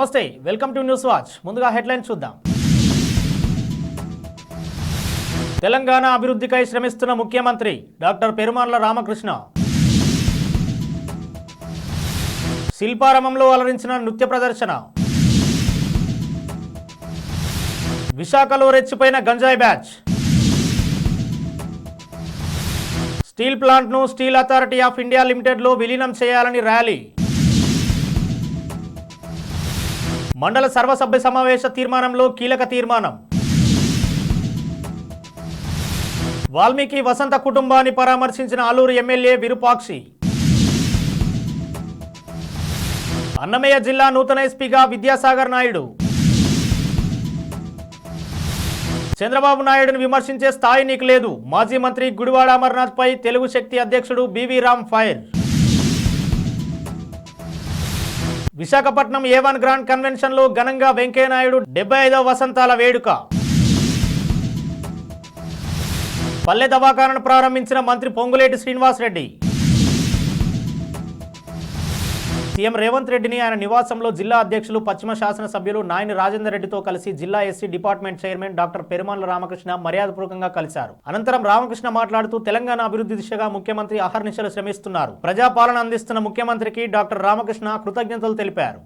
నమస్తే welcome to news watch. ముందుగా headline చూద్దాం. తెలంగాణ అభివృద్ధికై శ్రమిస్తున్న ముఖ్యమంత్రి డాక్టర్ పెరుమాన్ల రామకృష్ణ. శిల్పారామంలో అలరించిన నృత్య ప్రదర్శన. విశాఖలో రెచ్చిపోయిన గంజాయి బ్యాచ్. స్టీల్ ప్లాంట్ను స్టీల్ అథారిటీ ఆఫ్ ఇండియా లిమిటెడ్లో విలీనం చేయాలని ర్యాలీ. మండల సర్వసభ్య సమావేశ తీర్మానంలో కీలక తీర్మానం. వాల్మీకి వసంత కుటుంబాన్ని పరామర్శించిన ఆలూరు ఎమ్మెల్యే విరూపాక్షి. అన్నమయ్య జిల్లా నూతన ఎస్పీగా విద్యాసాగర్ నాయుడు. చంద్రబాబు నాయుడును విమర్శించే స్థాయి నీకు లేదు. మాజీ మంత్రి గుడివాడ అమర్నాథ్ పై తెలుగు శక్తి అధ్యక్షుడు BV Ram fire. Visakhapatnam A one grand కన్వెన్షన్లో ఘనంగా వెంకయ్యనాయుడు డెబ్బై ఐదవ వసంతాల వేడుక. పల్లె దవాఖానను ప్రారంభించిన మంత్రి పొంగులేటి శ్రీనివాసరెడ్డి. సీఎం రేవంత్ రెడ్డిని ఆయన నివాసంలో జిల్లా అధ్యక్షులు పశ్చిమ శాసనసభ్యులు నాయని రాజేందర్ రెడ్డితో కలిసి జిల్లా SC department chairman doctor Perumanla Ramakrishna మర్యాదపూర్వకంగా కలిశారు. అనంతరం రామకృష్ణ మాట్లాడుతూ తెలంగాణ అభివృద్ధి దిశగా ముఖ్యమంత్రి అహర్నిశలు శ్రమిస్తున్నారు. ప్రజాపాలన అందిస్తున్న ముఖ్యమంత్రికి డాక్టర్ రామకృష్ణ కృతజ్ఞతలు తెలిపారు.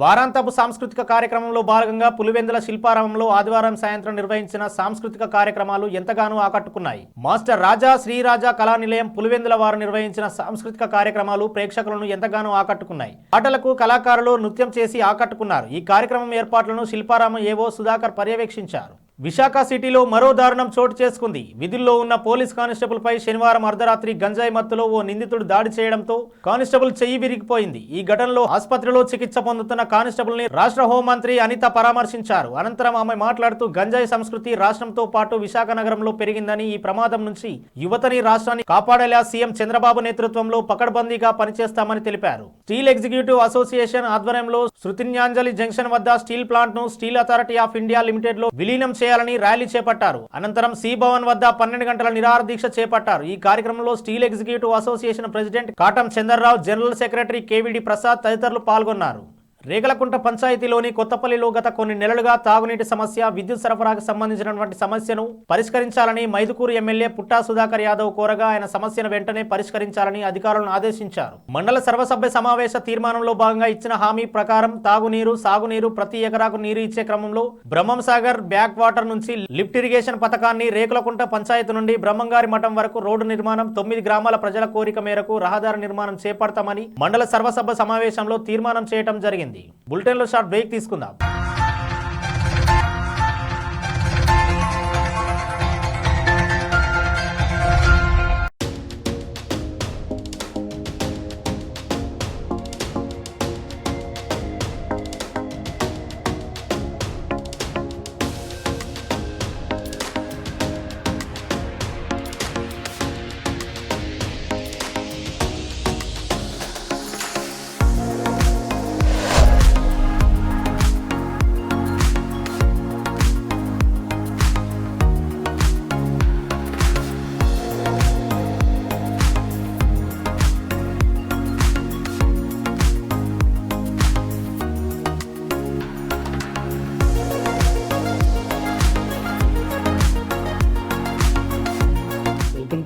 వారాంతపు సాంస్కృతిక కార్యక్రమంలో భాగంగా పులివెందుల శిల్పారామంలో ఆదివారం సాయంత్రం నిర్వహించిన సాంస్కృతిక కార్యక్రమాలు ఎంతగానో ఆకట్టుకున్నాయి. మాస్టర్ రాజా శ్రీరాజా కళా నిలయం పులివెందుల వారు నిర్వహించిన సాంస్కృతిక కార్యక్రమాలు ప్రేక్షకులను ఎంతగానో ఆకట్టుకున్నాయి. పాటలకు కళాకారులు నృత్యం చేసి ఆకట్టుకున్నారు. ఈ కార్యక్రమం ఏర్పాట్లను శిల్పారామం ఏవో సుధాకర్ పర్యవేక్షించారు. విశాఖ సిటీలో మరో దారుణం చోటు చేసుకుంది. విధుల్లో ఉన్న పోలీస్ కానిస్టేబుల్పై శనివారం అర్ధరాత్రి గంజాయి మత్తులో ఓ నిందితుడు దాడి చేయడంతో కానిస్టేబుల్ చెయ్యి విరిగిపోయింది. ఈ ఘటనలో ఆసుపత్రిలో చికిత్స పొందుతున్న కానిస్టేబుల్ని రాష్ట్ర హోంమంత్రి అనిత పరామర్శించారు. అనంతరం ఆమె మాట్లాడుతూ గంజాయి సంస్కృతి రాష్ట్రంతో పాటు విశాఖ నగరంలో పెరిగిందని ఈ ప్రమాదం నుంచి యువతని రాష్ట్రాన్ని కాపాడేలా సీఎం చంద్రబాబు నేతృత్వంలో పకడ్బందీగా పనిచేస్తామని తెలిపారు. స్టీల్ ఎగ్జిక్యూటివ్ అసోసియేషన్ ఆధ్వర్యంలో శృతిన్యాంజలి జంక్షన్ వద్ద స్టీల్ ప్లాంట్ను స్టీల్ అథారిటీ ఆఫ్ ఇండియా లిమిటెడ్లో విలీనం చేయాలని ర్యాలీ చేపట్టారు. అనంతరం సి భవన్ వద్ద పన్నెండు గంటల నిరాహార దీక్ష చేపట్టారు. ఈ కార్యక్రమంలో steel executive association president Katam Chandrarao general secretary KVD Prasad తదితరులు పాల్గొన్నారు. రేగలకుంట పంచాయతీలోని కొత్తపల్లిలో గత కొన్ని నెలలుగా తాగునీటి సమస్య విద్యుత్ సరఫరాకు సంబంధించినటువంటి సమస్యను పరిష్కరించాలని మైదుకూరు ఎమ్మెల్యే పుట్టా సుధాకర్ యాదవ్ కోరగా ఆయన సమస్యను వెంటనే పరిష్కరించాలని అధికారులను ఆదేశించారు. మండల సర్వసభ్య సమావేశ తీర్మానంలో భాగంగా ఇచ్చిన హామీ ప్రకారం తాగునీరు సాగునీరు ప్రతి ఎకరాకు నీరు ఇచ్చే క్రమంలో బ్రహ్మం సాగర్ బ్యాక్ వాటర్ నుంచి లిఫ్ట్ ఇరిగేషన్ పథకాన్ని రేకులకుంట పంచాయతీ నుండి బ్రహ్మంగారి మఠం వరకు రోడ్డు నిర్మాణం తొమ్మిది గ్రామాల ప్రజల కోరిక మేరకు రహదారి నిర్మాణం చేపడతామని మండల సర్వసభ సమావేశంలో తీర్మానం చేయడం జరిగింది. బులెటిన్లో షార్ట్ బ్రేక్ తీసుకుందాం.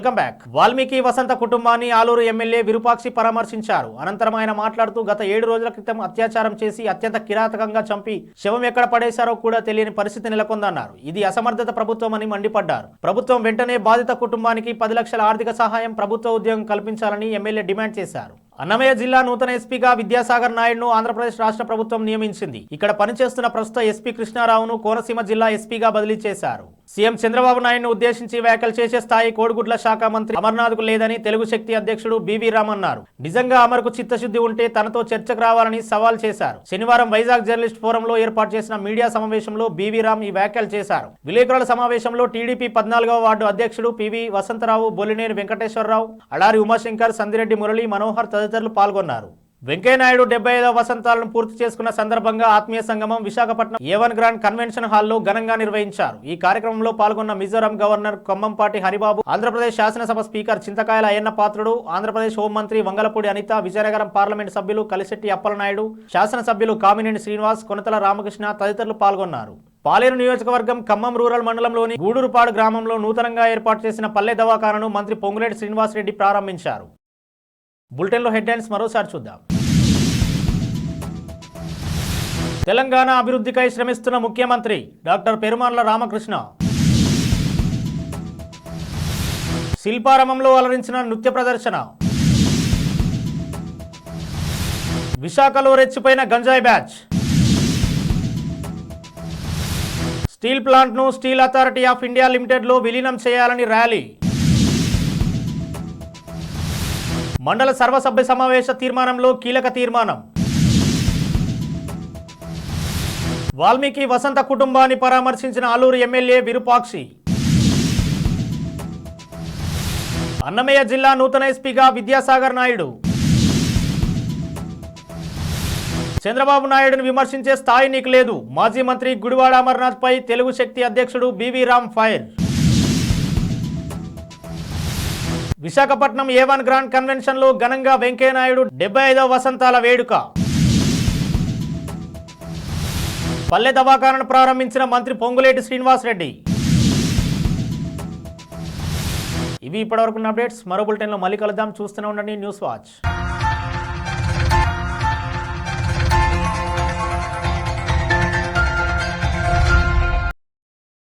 Welcome back. Valmiki Vasantha కుటుంబాన్ని ఆలూరు ఎమ్మెల్యే విరూపాక్షి పరామర్శించారు. అనంతరం ఆయన మాట్లాడుతూ గత ఏడు రోజుల క్రితం అత్యాచారం చేసి అత్యంత కిరాతకంగా చంపి శవం ఎక్కడ పడేశారో కూడా తెలియని పరిస్థితి నెలకొందన్నారు. ఇది అసమర్థత ప్రభుత్వం అని మండిపడ్డారు. ప్రభుత్వం వెంటనే బాధిత కుటుంబానికి పది లక్షల ఆర్థిక సహాయం ప్రభుత్వ ఉద్యోగం కల్పించాలని ఎమ్మెల్యే డిమాండ్ చేశారు. అన్నమయ్య జిల్లా నూతన ఎస్పీగా విద్యాసాగర్ నాయుడును ఆంధ్రప్రదేశ్ రాష్ట్ర ప్రభుత్వం నియమించింది. ఇక్కడ పనిచేస్తున్న ప్రస్తుత ఎస్పీ కృష్ణారావును కోనసీమ జిల్లా ఎస్పీగా బదిలీ చేశారు. సీఎం చంద్రబాబు నాయుడును ఉద్దేశించి వ్యాఖ్యలు చేసే స్థాయి కోడిగుడ్ల శాఖ మంత్రి అమర్నాథ్కు లేదని తెలుగు శక్తి అధ్యక్షుడు బీవీ రామ్ అన్నారు. నిజంగా అమర్కు చిత్తశుద్ధి ఉంటే తనతో చర్చకు రావాలని సవాల్ చేశారు. శనివారం వైజాగ్ జర్నలిస్ట్ ఫోరంలో ఏర్పాటు చేసిన మీడియా సమావేశంలో బీవీ రామ్ ఈ వ్యాఖ్యలు చేశారు. విలేకరుల సమావేశంలో టీడీపీ పద్నాలుగవ వార్డు అధ్యక్షుడు పివి వసంతరావు బొల్లినేని వెంకటేశ్వరరావు అడారి ఉమాశంకర్ సందిరెడ్డి మురళి మనోహర్ తదితరులు పాల్గొన్నారు. వెంకయ్యనాయుడు డెబ్బై ఐదవ వసంతాలను పూర్తి చేసుకున్న సందర్భంగా ఆత్మీయ సంగమం Visakhapatnam A one grand convention హాల్లో ఘనంగా నిర్వహించారు. ఈ కార్యక్రమంలో పాల్గొన్న మిజోరాం గవర్నర్ కొమ్మంపాటి హరిబాబు ఆంధ్రప్రదేశ్ శాసనసభ స్పీకర్ చింతకాయల అయ్యన్న పాత్రుడు ఆంధ్రప్రదేశ్ హోంమంత్రి వంగలపూడి అనిత విజయనగరం పార్లమెంట్ సభ్యులు కలిశెట్టి అప్పలనాయుడు శాసనసభ్యులు కామినేని శ్రీనివాస్ కొనతల రామకృష్ణ తదితరులు పాల్గొన్నారు. పాలేరు నియోజకవర్గం ఖమ్మం రూరల్ మండలంలోని గూడూరుపాడు గ్రామంలో నూతనంగా ఏర్పాటు చేసిన పల్లె దవాఖానను మంత్రి పొంగులేటి శ్రీనివాసరెడ్డి ప్రారంభించారు. బులెటిన్లో హెడ్లైన్స్ మరోసారి చూద్దాం. తెలంగాణ అభివృద్ధికై శ్రమిస్తున్న ముఖ్యమంత్రి డాక్టర్ పెరుమాన్ల రామకృష్ణ. శిల్పారామంలో అలరించిన నృత్య ప్రదర్శన. విశాఖలో రెచ్చిపోయిన గంజాయి బ్యాచ్. స్టీల్ ప్లాంట్ను స్టీల్ అథారిటీ ఆఫ్ ఇండియా లిమిటెడ్లో విలీనం చేయాలని ర్యాలీ. మండల సర్వసభ్య సమావేశ తీర్మానంలో కీలక తీర్మానం. వాల్మీకి వసంత కుటుంబాన్ని పరామర్శించిన ఆలూరు ఎమ్మెల్యే విరూపాక్షి. అన్నమయ్య జిల్లా నూతన ఎస్పీగా విద్యాసాగర్ నాయుడు. చంద్రబాబు నాయుడును విమర్శించే స్థాయి నీకు లేదు. మాజీ మంత్రి గుడివాడ అమర్నాథ్ పై తెలుగు శక్తి అధ్యక్షుడు BV Ram fire. Visakhapatnam A one grand కన్వెన్షన్లో ఘనంగా వెంకయ్యనాయుడు డెబ్బై ఐదవ వసంతాల వేడుక. పల్లె దవాఖానను ప్రారంభించిన మంత్రి పొంగులేటి శ్రీనివాస్ రెడ్డి ఇవి ఇప్పటివరకు అప్డేట్స్. మరో బులెటిన్లో మళ్ళీ కలుద్దాం. చూస్తూనే ఉండండి న్యూస్ వాచ్.